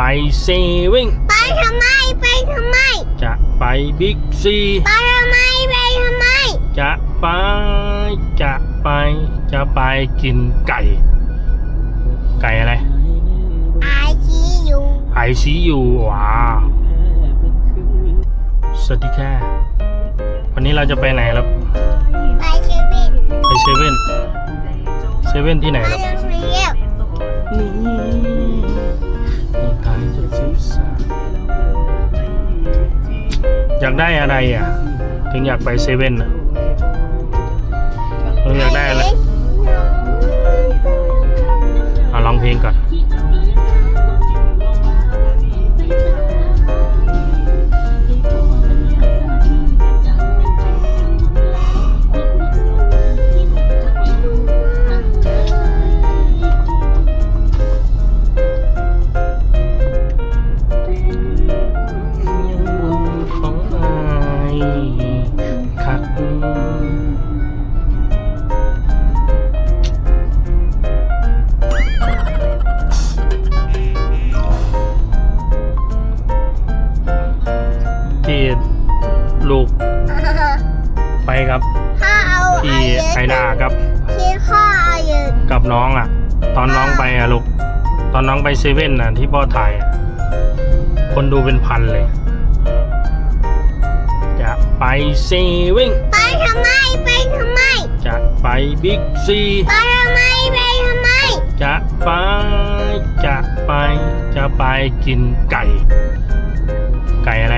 ไปเซเว่นไปทำไมไปทำไม จะไปบิ๊กซี ไปทำไมไปทำไม จะไปจะไปจะไปกินไก่ ไก่อะไรไอชีอยู่ไอซียูว้าวสวัสดีค่ะ วันนี้เราจะไปไหนครับ ไปเชเว่นไปเซเว่นเซเว่นที่ไหนไปครับโรงเรียนนี่ อยากได้อะไรอะ ถึงอยากไปเซเว่นอะเราอยากได้อะไรเอาร้องเพลงก่อน คักที่ลูกไปครับพ่อเอาที่ไอดาครับที่พ่อเอาเยอะกับน้องอะ ตอนน้องไปอะลูก ตอนน้องไปเซเว่นอะที่พ่อถ่ายอะคนดูเป็นพันเลยจะ ไปเซเว่นไปทำไมไปทำไม จะไปบิ๊กซีไปทำไมไปทำไม จะไปจะไปจะไปกินไก่ ไก่อะไร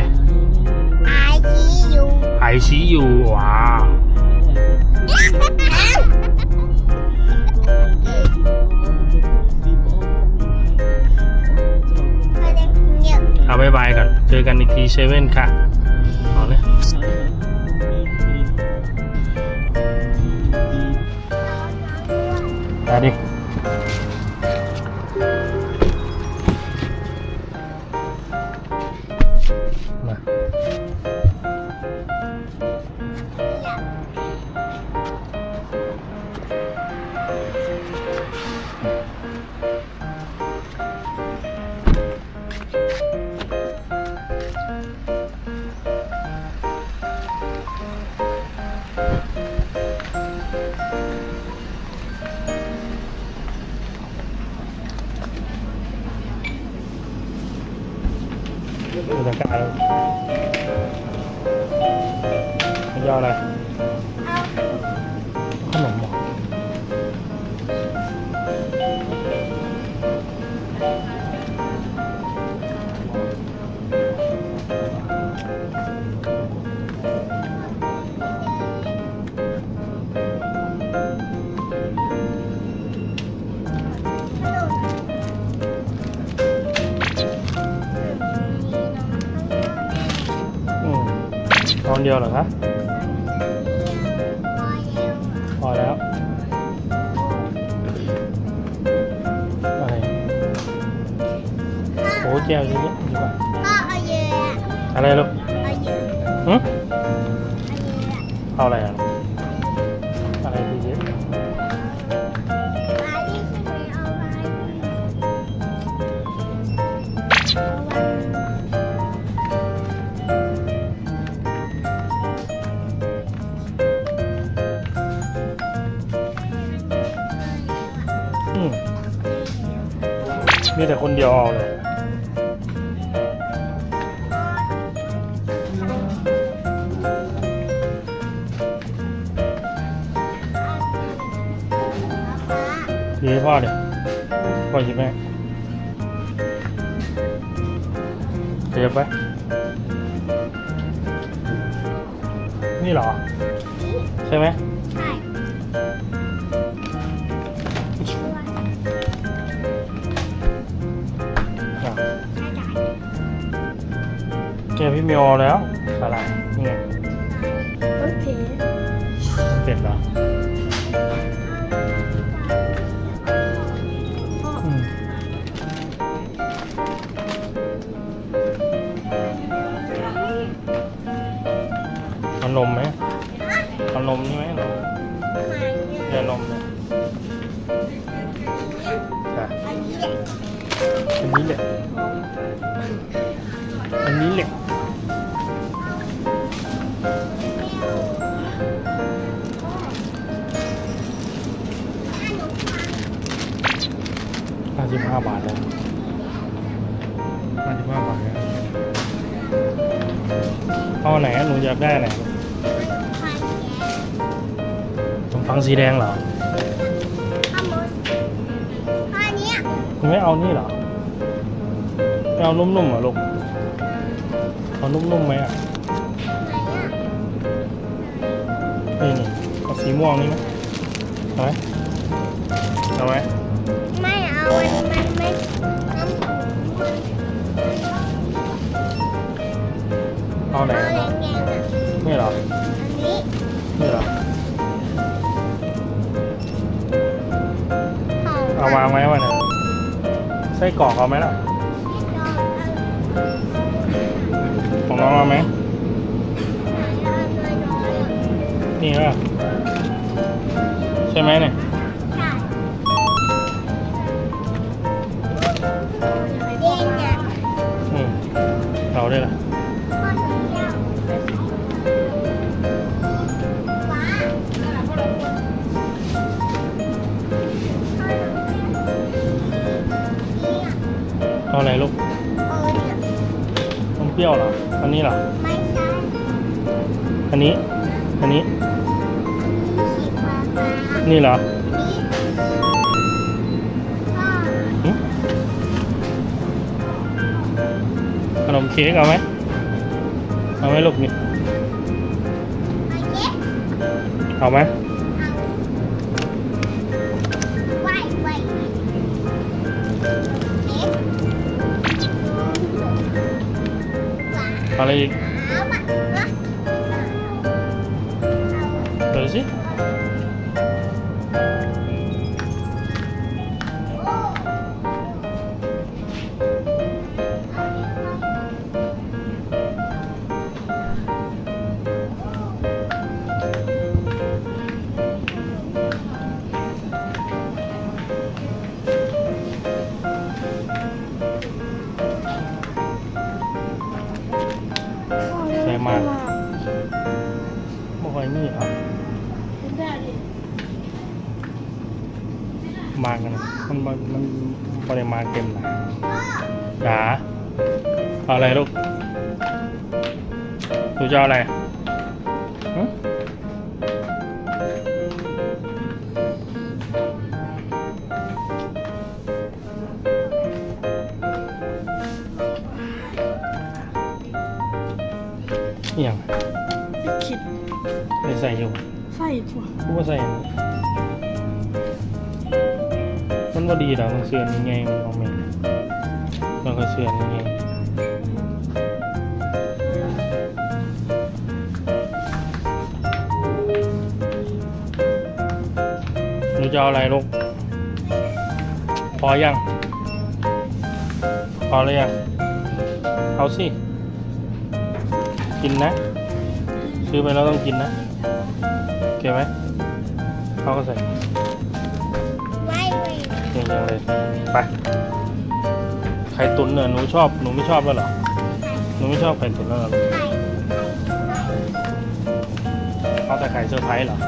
ไอชีอยู่ไอซียูว้าวเอาบายบายก่อนเจอกันอีกทีเซเว่นค่ะ เมันย่อะไร ขนมหรออืมตอนเดียวเหรอคะ ก้วเยอะแยะดีกว่าพ่อเอาเยอะอะไรลูกเอาเยอะหึเอาเยอะเอาอะไรอะลูกอะไรที่เยอะปลาที่ฉันไม่เอาไว้อืมมีแต่คนเดียวเอาเลย พ่อเดี๋ยวพ่อหยิบให้เดี๋ยวไป นี่เหรอ ใช่ไหมใช่อะใช่จ่ายแกพี่เมียวเอาแล้วอะไรนี่ไง โอเคเสร็จแล้ว นมนี่ไหมนมเนี่ยนมเนี่ยจ้ะอันนี้แหละนี้เหล็กห้าสิบห้าบาทเลยห้าสิบห้าบาทเลยเอาไหนหนูอยากได้ไหน ขนมปังสีแดงเหรอข้าวมันข้าวเนี้ยคุณไม่เอานี่เหรอไม่เอานุ่มๆเหรอลูกเอานุ่มๆไหมอะไหนอะนี่นี่เอาสีม่วงนี่ไหมเอาไหมเอาไหมไม่เอาอันมันไม่น้ำเอาไหนเอา วางไว้วะเนี่ยไส้กรอกเอาไหมล่ะของน้องเอาไหมนี่ป่ะใช่ไหมเนี่ยอืมเอาได้ละ เอาไหนลูกนมเปรี้ยวเหรอ อันนี้เหรอ อันนี้ อันนี้ นี่เหรอหึขนมเค้กเอาไหมเอาไหมลูกนี่ เอาไหม อาอะไรอีกเดี๋ยวสิใส่ เอาอะไรลูกหนูจะเอาอะไรหึอหย่างคิดไม่ใส่อยู่ใส่ถั่วกูว่าใส่อันนี้มันว่าดีหรอมันเสื่อนยังไงมันเอาแม่เราก็เสื่อนยังไง จะเอาอะไรลูก พอยัง พอแล้วยัง เอาสิ กินนะ ซื้อไปแล้วต้องกินนะโอเคไหมเขาก็ใส่เก่งจังเลย ไป ไข่ตุ๋นเนี่ยหนูชอบ หนูไม่ชอบแล้วเหรอ หนูไม่ชอบไข่ตุ๋นแล้วเหรอลูกเอาแต่ไข่เซอร์ไพรส์เหรอ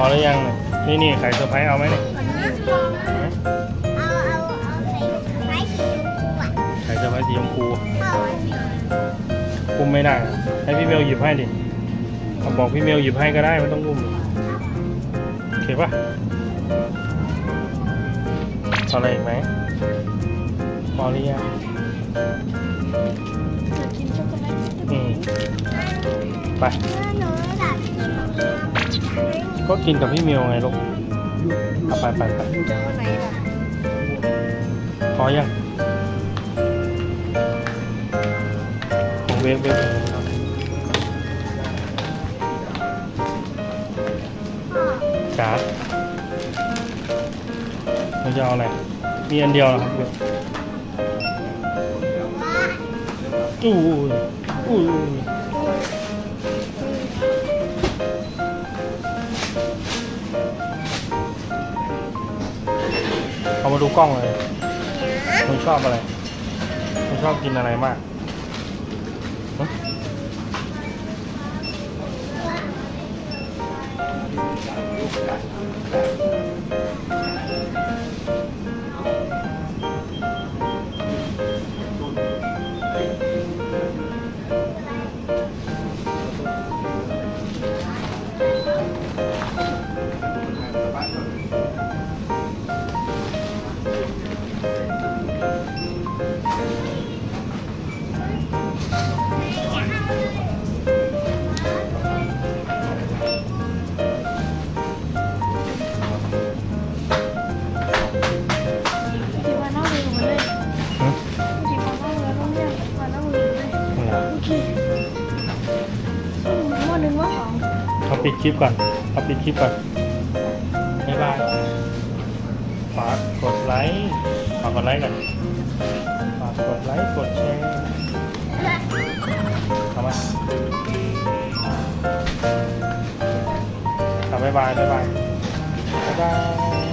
อแล้วยังเนี่ยนี่นี่ไข่เซอร์ไพรส์เอาไหมเนี่ยเอาไหมไข่เซอร์ไพรส์สีชมพูคุมไม่ได้ ให้พี่เมลหยิบให้ดิเอาบอกพี่เมลหยิบให้ก็ได้ไม่ต้องรุมโอเคปะเออะไรอีกไหมพอหรือยังไป ก็กินกับพี่เมลไงลูกเอาไปไปไปจะเอาไหนล่ะพอยังของเวฟเวฟครับจ๋าเราจะเอาอะไร มีอันเดียวเหรอครับเวฟอู้ยอู้าดูกล้องเลยหนูชอบอะไรหนูชอบกินอะไรมากฮะ เอาปิดคลิปก่อนเอาปิดคลิปก่อนบ๊ายบายฝากกดไลค์ฝากกดไลค์กันฝากกดไลค์กดแชร์เอามาเอาบ๊ายบายบ๊ายบายบ๊ายบาย